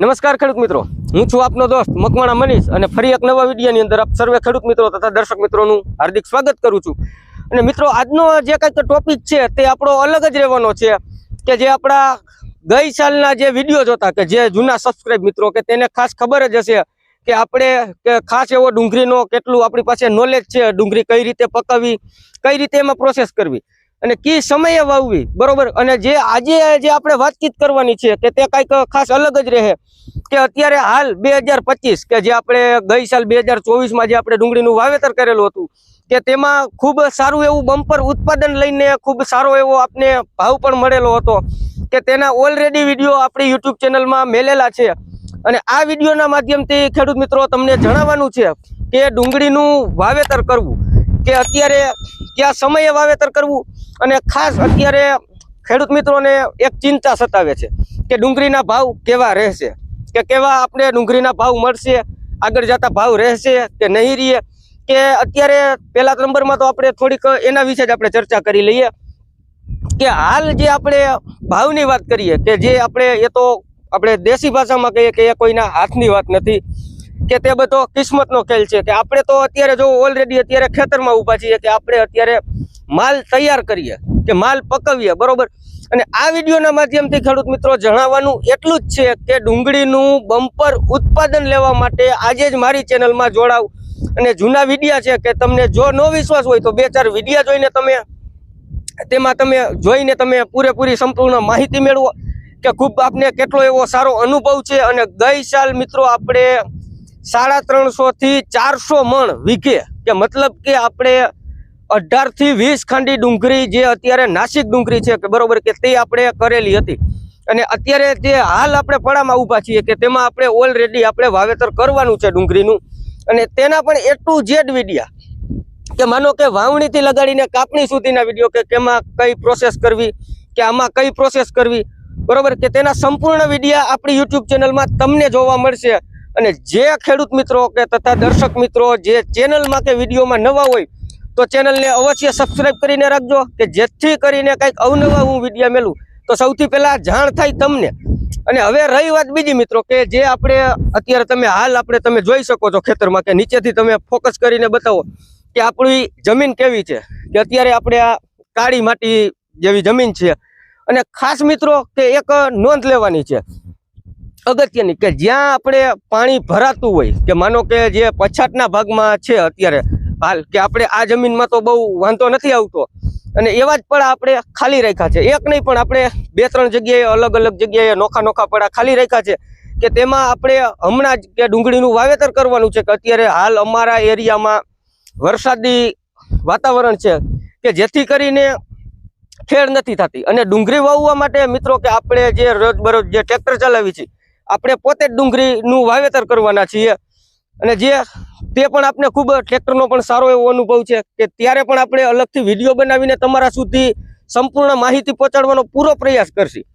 નમસ્કાર ખેડૂત મિત્રો. હું છું આપનો દોસ્ત મકવાણા મનીષ અને ફરી એક નવા વિડીયોની અંદર આપ સર્વે ખેડૂત મિત્રો તથા દર્શક મિત્રોનું હાર્દિક સ્વાગત કરું છું. અને મિત્રો, આજનો જે કંઈક ટોપિક છે તે આપણો અલગ જ રહેવાનો છે કે જે આપણા ગઈ સાલના જે વીડિયો જોતા કે જે જૂના સબસ્ક્રાઈબ મિત્રો, કે તેને ખાસ ખબર જ હશે કે આપણે કે ખાસ એવો ડુંગળીનો કેટલું આપણી પાસે નોલેજ છે, ડુંગળી કઈ રીતે પકાવવી કઈ રીતે એમાં પ્રોસેસ કરવી. અને કી સમયે વાવવી, બરોબર? અને જે આજે જે આપણે વાતચીત કરવાની છે કે તે કંઈક ખાસ અલગ જ રહે. કે અત્યારે હાલ બે કે જે આપણે ગઈ સાલ બે ચોવીસમાં જે આપણે ડુંગળીનું વાવેતર કરેલું હતું, કે તેમાં ખૂબ સારું એવું બમ્પર ઉત્પાદન લઈને ખૂબ સારો એવો આપને ભાવ પણ મળેલો હતો. કે તેના ઓલરેડી વીડિયો આપણી યુટ્યુબ ચેનલમાં મેલેલા છે. અને આ વિડીયોના માધ્યમથી ખેડૂત મિત્રો તમને જણાવવાનું છે કે ડુંગળીનું વાવેતર કરવું કે અત્યારે કયા સમયે વાવેતર કરવું અને ખાસ અત્યારે ખેડૂત મિત્રોને એક ચિંતા સતાવે છે કે ડુંગળીના ભાવ કેવા રહેશે? કે કેવા આપણે ડુંગળીના ભાવ મળશે? આગળ જતા ભાવ રહેશે કે નહીં રહે કે અત્યારે પહેલા નંબરમાં તો આપણે થોડીક એના વિશે જ આપણે ચર્ચા કરી લઈએ. કે હાલ જે આપણે ભાવની વાત કરીએ કે જે આપણે એ તો આપણે દેશી ભાષામાં કહીએ કે એ કોઈના હાથની વાત નથી. કે તે બધો કિસ્મતનો ખેલ છે કે આપણે તો અત્યારે જો ઓલરેડી અત્યારે ખેતરમાં ઊભા છીએ કે આપણે અત્યારે માલ તૈયાર કરીએ, કે માલ પકવીએ, બરોબર? અને આ વિડીયોના માધ્યમથી ખેડૂત મિત્રો જણાવવાનું એટલું જ છે કે ડુંગળીનું બમ્પર ઉત્પાદન લેવા માટે આજે જ મારી ચેનલમાં જોડાવ. અને જૂના વિડીયા છે કે તમને જો નો વિશ્વાસ હોય તો બે ચાર વિડીયા જોઈને તમે તેમાં તમે જોઈને તમે પૂરેપૂરી સંપૂર્ણ માહિતી મેળવો કે ખૂબ આપને કેટલો એવો સારો અનુભવ છે. અને ગઈ સાલ મિત્રો આપણે સાડા ત્રણસો થી ચારસો મણ વીઘે. કે મતલબ કે આપણે અઢારથી વીસ ખાંડી ડુંગળી જે અત્યારે નાસિક ડુંગળી છે, કે બરોબર કે તે આપણે કરેલી હતી. અને અત્યારે જે હાલ આપણે પડામાં ઊભા છીએ કે તેમાં આપણે ઓલરેડી આપણે વાવેતર કરવાનું છે ડુંગળીનું. અને તેના પણ એટલું જેડ વિડિયા. કે માનો કે વાવણીથી લગાડીને કાપણી સુધીના વીડિયો કે કેમાં કઈ પ્રોસેસ કરવી, કે આમાં કઈ પ્રોસેસ કરવી. બરોબર કે તેના સંપૂર્ણ વિડીયા આપણી યુટ્યુબ ચેનલમાં તમને જોવા મળશે. અને જે ખેડૂત મિત્રો કે તથા દર્શક મિત્રો જે ચેનલમાં કે વિડીયોમાં નવા હોય, તો ચેનલને અવશ્ય સબસ્ક્રાઇબ કરીને રાખજો, કે જેથી કરીને કંઈક અવનવા હું વિડીયા મેલું. તો સૌથી પહેલાં જાણ થાય તમને. અને હવે રહી વાત બીજી મિત્રો, કે જે આપણે અત્યારે તમે હાલ આપણે તમે જોઈ શકો છો ખેતરમાં, કે નીચેથી તમે ફોકસ કરીને બતાવો, કે આપણી જમીન કેવી છે? કે અત્યારે આપણે આ કાળી માટી જેવી જમીન છે. અને ખાસ મિત્રો, કે એક નોંધ લેવાની છે. અગત્યની કે જ્યાં આપણે પાણી ભરાતું હોય, કે માનો કે જે પછાતના ભાગમાં છે અત્યારે, હાલ કે આપણે આ જમીનમાં તો બહુ વાંધો નથી આવતો. અને એવા જ પડા આપણે ખાલી રાખ્યા છે. એક નહીં પણ આપણે બે ત્રણ જગ્યાએ અલગ અલગ જગ્યાએ નોખા નોખા પડા ખાલી રાખ્યા છે. કે તેમાં આપણે હમણાં જ કે ડુંગળીનું વાવેતર કરવાનું છે કે અત્યારે હાલ અમારા એરિયામાં વરસાદી વાતાવરણ છે કે જેથી કરીને ખેડ નથી થતી. અને ડુંગળી વાવવા માટે મિત્રો કે આપણે જે રોજબરોજ જે ટ્રેક્ટર ચલાવી છે આપણે પોતે જ ડુંગળીનું વાવેતર કરવાના છીએ. અને જે, તે પણ આપણે ખૂબ ટ્રેક્ટરનો પણ સારો એવો અનુભવ છે કે ત્યારે પણ આપણે અલગથી વીડિયો બનાવીને તમારા સુધી સંપૂર્ણ માહિતી પહોંચાડવાનો પૂરો પ્રયાસ કરશી.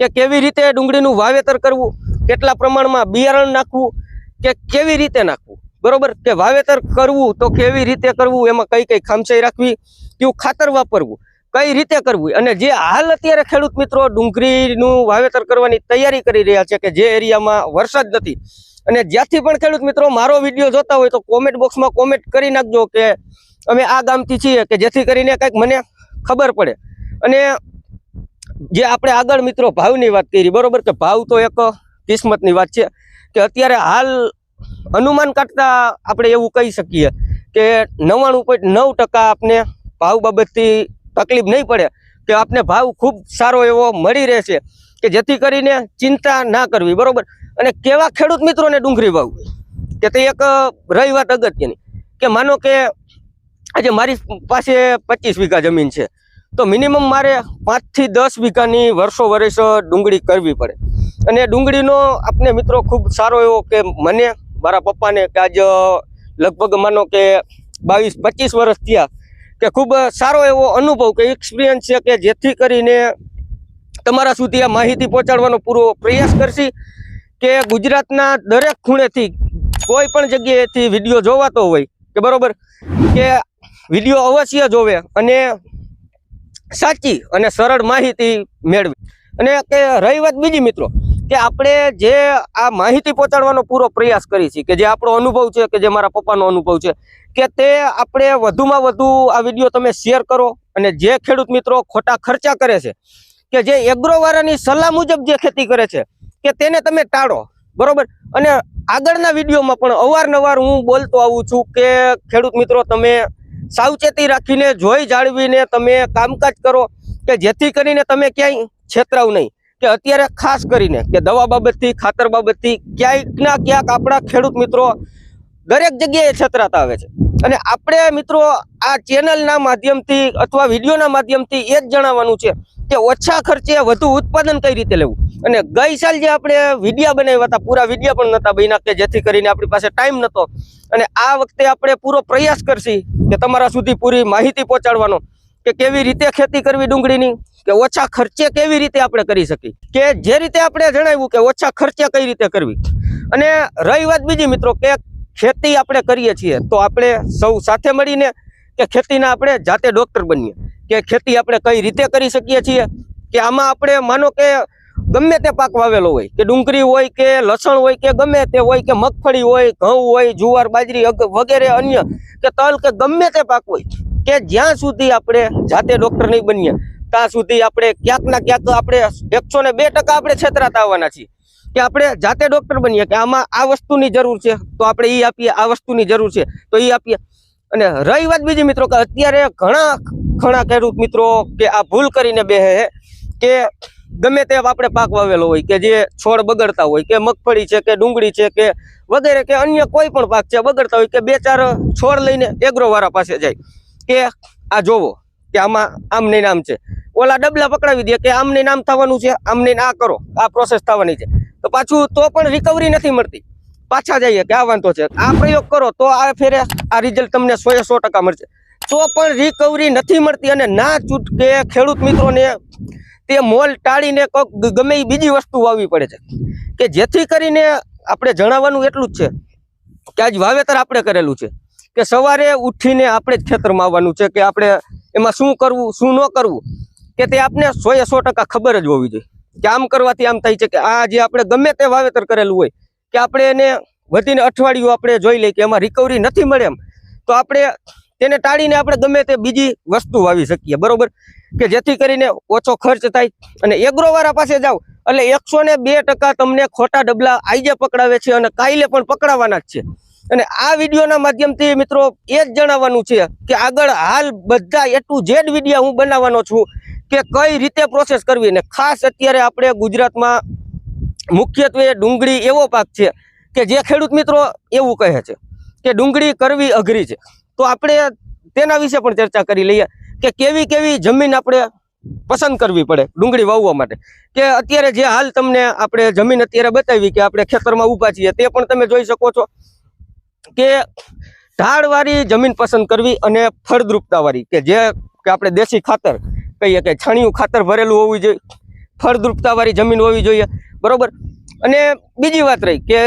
કે કેવી રીતે ડુંગળીનું વાવેતર કરવું, કેટલા પ્રમાણમાં બિયારણ નાખવું, કે કેવી રીતે નાખવું, બરોબર? કે વાવેતર કરવું તો કેવી રીતે કરવું, એમાં કઈ કઈ ખામચાઈ રાખવી, કયું ખાતર વાપરવું કઈ રીતે કરવું? અને જે હાલ અત્યારે ખેડૂત મિત્રો ડુંગળીનું વાવેતર કરવાની તૈયારી કરી રહ્યા છે કે જે એરિયામાં વરસાદ નથી. અને જ્યાંથી પણ ખેડૂત મિત્રો મારો વીડિયો જોતા હોય તો કોમેન્ટ બોક્સમાં કોમેન્ટ કરી નાખજો કે અમે આ ગામથી છીએ કે જેથી કરીને કંઈક મને ખબર પડે. અને જે આપણે આગળ મિત્રો ભાવની વાત કરી, બરોબર કે ભાવ તો એક કિસ્મતની વાત છે કે અત્યારે હાલ અનુમાન કાઢતા આપણે એવું કહી શકીએ કે નવ્વાણું પોઈન્ટ નવ ટકા આપને ભાવ બાબતથી તકલીફ નહીં પડે, કે આપને ભાવ ખૂબ સારો એવો મળી રહેશે, કે જેથી કરીને ચિંતા ના કરવી, બરોબર? અને કેવા ખેડૂત મિત્રોને ડુંગળી વાવવી? કે તે એક રહી વાત અગત્યની. કે માનો કે આજે મારી પાસે પચીસ વીઘા જમીન છે, તો મિનિમમ મારે પાંચથી દસ વીઘાની વર્ષો વર્ષ ડુંગળી કરવી પડે. અને ડુંગળીનો આપને મિત્રો ખૂબ સારો એવો કે મને, મારા પપ્પાને કે આજ લગભગ માનો કે બાવીસ, પચીસ વર્ષ થયા કે ખૂબ સારો એવો અનુભવ કે એક્સપિરિયન્સ છે કે જેથી કરીને તમારા સુધી આ માહિતી પહોંચાડવાનો પૂરો પ્રયાસ કરશી કે ગુજરાતના દરેક ખૂણેથી કોઈ પણ જગ્યાએથી વીડિયો જોવાતો હોય કે બરાબર કે વીડિયો અવશ્ય જોવે અને સાચી અને સરળ માહિતી મેળવી. અને કે રહી વાત બીજી મિત્રો કે આપણે જે આ માહિતી પહોંચાડવાનો પૂરો પ્રયાસ કરી છીએ કે જે આપણો અનુભવ છે, કે જે મારા પપ્પાનો અનુભવ છે, કે તે આપણે વધુમાં વધુ આ વીડિયો તમે શેર કરો અને જે ખેડૂત મિત્રો ખોટા ખર્ચા કરે છે, કે જે એગ્રોવાળાની સલાહ મુજબ જે ખેતી કરે છે, કે તેને તમે ટાળો, બરોબર? અને આગળના વિડીયોમાં પણ અવારનવાર હું બોલતો આવું છું કે ખેડૂત મિત્રો તમે સાવચેતી રાખીને, જોઈ જાળવીને તમે કામકાજ કરો, કે જેથી કરીને તમે ક્યાંય છેતરાવ નહીં. કે અત્યારે ખાસ કરીને કે દવા બાબતથી, ખાતર બાબતથી ક્યાંક ના ક્યાંક આપણા ખેડૂત મિત્રો દરેક જગ્યાએ છતરાતા આવે છે. અને આપણે મિત્રો આ ચેનલના માધ્યમથી અથવા વિડીયોના માધ્યમથી એ જ જણાવવાનું છે કે ઓછા ખર્ચે વધુ ઉત્પાદન કઈ રીતે લેવું? અને ગઈ સાલ જે આપણે વિડીયા બનાવ્યા હતા, પૂરા વિડીયા પણ નહોતા બન્યા કે જેથી કરીને આપણી પાસે ટાઈમ નહોતો. અને આ વખતે આપણે પૂરો પ્રયાસ કરશી કે તમારા સુધી પૂરી માહિતી પહોંચાડવાનો. કે કેવી રીતે ખેતી કરવી ડુંગળીની? કે ઓછા ખર્ચે કેવી રીતે આપણે કરી શકીએ? કે જે રીતે આપણે જણાવ્યું કે ઓછા ખર્ચે કઈ રીતે કરવી? અને રહી વાત બીજી મિત્રો કે ખેતી આપણે કરીએ છીએ તો આપણે સૌ સાથે મળીને કે ખેતીના આપણે જાતે ડોક્ટર બનીએ. કે ખેતી આપણે કઈ રીતે કરી શકીએ છીએ? કે આમાં આપણે માનો કે ગમે તે પાક વાવેલો હોય, કે ડુંગળી હોય, કે લસણ હોય, કે ગમે તે હોય, કે મગફળી હોય, ઘઉં હોય, જુવાર, બાજરી વગેરે અન્ય, કે તલ, કે ગમે તે પાક હોય કે જ્યાં સુધી આપણે જાતે ડોક્ટર નહીં બનીએ, ત્યાં સુધી આપણે ક્યાંક ના ક્યાંક આપણે એકસો ને બે ટકા આપણે છેતરાતા આવવાના છીએ. કે આપણે જાતે ડોક્ટર બનીએ કે આમાં આ વસ્તુની જરૂર છે, તો આપણે એ આપીએ, આ વસ્તુની જરૂર છે, તો એ આપીએ. અને રહી વાત બીજી મિત્રો કે અત્યારે ઘણા ઘણા ખેડૂત મિત્રો કે આ ભૂલ કરીને બેહે કે ગમે તે આપણે પાક વાવેલો હોય, કે જે છોડ બગડતા હોય, કે મગફળી છે, કે ડુંગળી છે, કે વગેરે, કે અન્ય કોઈ પણ પાક છે, બગડતા હોય, કે બે ચાર છોડ લઈને એગ્રો વાળા પાસે જાય. કે આ જોવો કે આમાં આમ નહીં આમ છે. ઓલા ડબલા પકડાવી દે કે આમ નહીં આમ થવાનું છે આમ નહીં આ કરો, આ પ્રોસેસ થવાની છે. તો પાછું તો પણ રિકવરી નથી મળતી. પાછા જઈએ કે આ વાંધો છે. આ પ્રયોગ કરો તો આ ફેરે આ રિઝલ્ટ તમને સો સો ટકા મળશે. તો પણ રિકવરી નથી મળતી અને ના છૂટકે ખેડૂત મિત્રોને તે મોલ ટાળીને ગમે એ બીજી વસ્તુ વાવવી પડે છે. કે જેથી કરીને આપણે જણાવવાનું એટલું જ છે કે આજ વાવેતર આપણે કરેલું છે. કે સવારે ઉઠીને આપણે જ ખેતરમાં આવવાનું છે કે આપણે એમાં શું કરવું, શું ન કરવું, કે તે આપને સો એ સો ખબર જ હોવી જોઈએ. કે આમ કરવાથી આમ થાય છે કે આ જે આપણે ગમે તે વાવેતર કરેલું હોય, કે આપણે એને વધીને અઠવાડિયું આપણે જોઈ લઈએ કે એમાં રિકવરી નથી મળે એમ, તો આપણે તેને ટાળીને આપણે ગમે તે બીજી વસ્તુ વાવી શકીએ, બરોબર? કે જેથી કરીને ઓછો ખર્ચ થાય અને એગ્રોવાળા પાસે જાઓ એટલે એકસો તમને ખોટા ડબલા આઈજે પકડાવે છે અને કાલે પણ પકડાવાના જ છે. અને આ વિડીયોના માધ્યમથી મિત્રો એ જ જણાવવાનું છે કે આગળ હાલ બધા એ ટુ ઝેડ વિડીયા હું બનાવવાનો છું કે કઈ રીતે પ્રોસેસ કરવી. ને ખાસ અત્યારે આપણે ગુજરાતમાં મુખ્યત્વે ડુંગળી એવો પાક છે કે જે ખેડૂત મિત્રો એવું કહે છે કે ડુંગળી કરવી અઘરી છે. તો આપણે તેના વિશે પણ ચર્ચા કરી લઈએ કે કેવી કેવી જમીન આપણે પસંદ કરવી પડે ડુંગળી વાવવા માટે. કે અત્યારે જે હાલ તમને આપણે જમીન અત્યારે બતાવી કે આપણે ખેતરમાં ઊભા છીએ તે પણ તમે જોઈ શકો છો. કે ઢાળવાળી જમીન પસંદ કરવી અને ફળદ્રુપતાવાળી, કે જે કે આપણે દેશી ખાતર કહીએ કે છાણિયું ખાતર ભરેલું હોવું જોઈએ, ફળદ્રુપતાવાળી જમીન હોવી જોઈએ, બરોબર? અને બીજી વાત રહી કે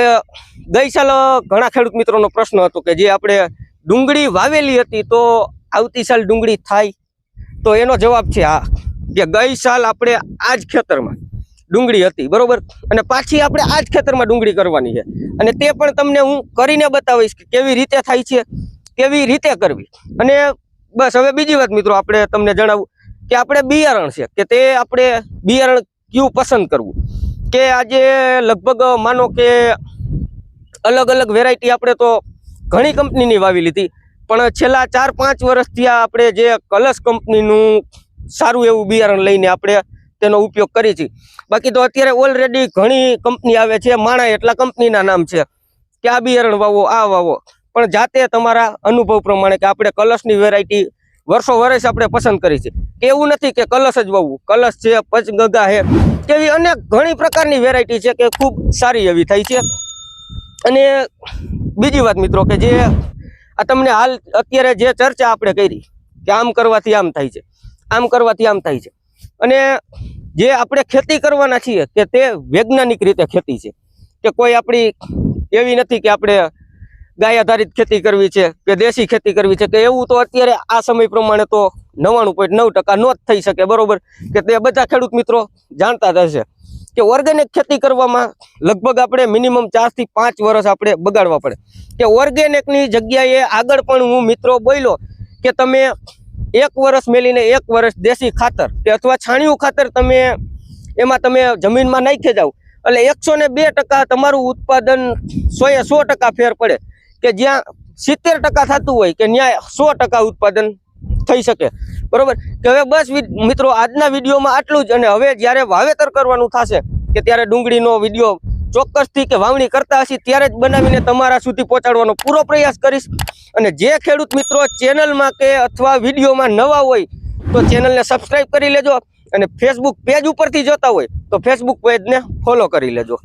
ગઈ સાલ ઘણા ખેડૂત મિત્રોનો પ્રશ્ન હતો કે જે આપણે ડુંગળી વાવેલી હતી તો આવતી સાલ ડુંગળી થાય? તો એનો જવાબ છે હા કે ગઈ સાલ આપણે આ જ ખેતરમાં ડુંગળી હતી, બરોબર? અને પાછી આપણે આ જ ખેતરમાં ડુંગળી કરવાની છે. અને તે પણ તમને હું કરીને બતાવીશ કે કેવી રીતે થાય છે, કેવી રીતે કરવી. અને બસ, હવે બીજી વાત મિત્રો, આપણે તમને જણાવું કે આપણે બિયારણ છે, કે તે આપણે બિયારણ કયું પસંદ કરવું? કે આજે લગભગ માનો કે અલગ અલગ વેરાયટી આપણે તો ઘણી કંપનીની વાવી લીધી, પણ છેલ્લા ચાર પાંચ વર્ષથી આપણે જે કલશ કંપનીનું સારું એવું બિયારણ લઈને આપણે તેનો ઉપયોગ કરી છે. બાકી તો અત્યારે ઓલરેડી ઘણી કંપની આવે છે. માણા એટલા કંપનીના નામ છે. કે આ બિયારણ વાવો, આ વાવો. પણ જાતે તમારા અનુભવ પ્રમાણે કે આપણે કલશની વેરાયટી વર્ષો વર્ષ આપણે પસંદ કરી છે. એવું નથી કે કલશ જ વાવવું. કલશ છે, પચગગા છે, તેવી અનેક ઘણી પ્રકારની વેરાયટી છે કે ખૂબ સારી એવી થાય છે. અને બીજી વાત મિત્રો કે જે આ તમને હાલ અત્યારે જે ચર્ચા આપણે કરી, કે આમ કરવાથી આમ થાય છે. આમ કરવાથી આમ થાય છે. અને જે આપણે ખેતી કરવાના છીએ કે તે વૈજ્ઞાનિક રીતે ખેતી છે. કે કોઈ આપણી એવી નથી કે આપણે ગાય આધારિત ખેતી કરવી છે કે દેશી ખેતી કરવી છે કે એવું તો અત્યારે આ સમય પ્રમાણે તો નવ્વાણું પોઈન્ટ નવ ટકા નો જ થઈ શકે, બરોબર? કે તે બધા ખેડૂત મિત્રો જાણતા થશે કે ઓર્ગેનિક ખેતી કરવામાં લગભગ આપણે મિનિમમ ચારથી પાંચ વર્ષ આપણે બગાડવા પડે. કે ઓર્ગેનિકની જગ્યાએ આગળ પણ હું મિત્રો બોલ્યો કે તમે એક વર્ષ મેલીને એક વર્ષ દેશી ખાતર કે અથવા છાણિયું ખાતર તમે એમાં તમે જમીનમાં નાખી જાઓ. એટલે એકસો બે ટકા તમારું ઉત્પાદન સો એ સો ટકા ફેર પડે. કે જ્યાં સિત્તેર ટકા થતું હોય કે ત્યાં સો ટકા ઉત્પાદન થઈ શકે. બરોબર? કે હવે બસ મિત્રો, આજના વિડીયોમાં આટલું જ. અને હવે જ્યારે વાવેતર કરવાનું થશે, કે ત્યારે ડુંગળીનો વીડિયો ચોક્કસથી કે વાવણી કરતા હશે ત્યારે જ બનાવીને તમારા સુધી પહોંચાડવાનો પૂરો પ્રયાસ કરીશ. અને જે ખેડૂત મિત્રો ચેનલમાં કે અથવા વિડીયોમાં નવા હોય, તો ચેનલને સબસ્ક્રાઈબ કરી લેજો અને ફેસબુક પેજ ઉપરથી જોતા હોય, તો ફેસબુક પેજને ફોલો કરી લેજો.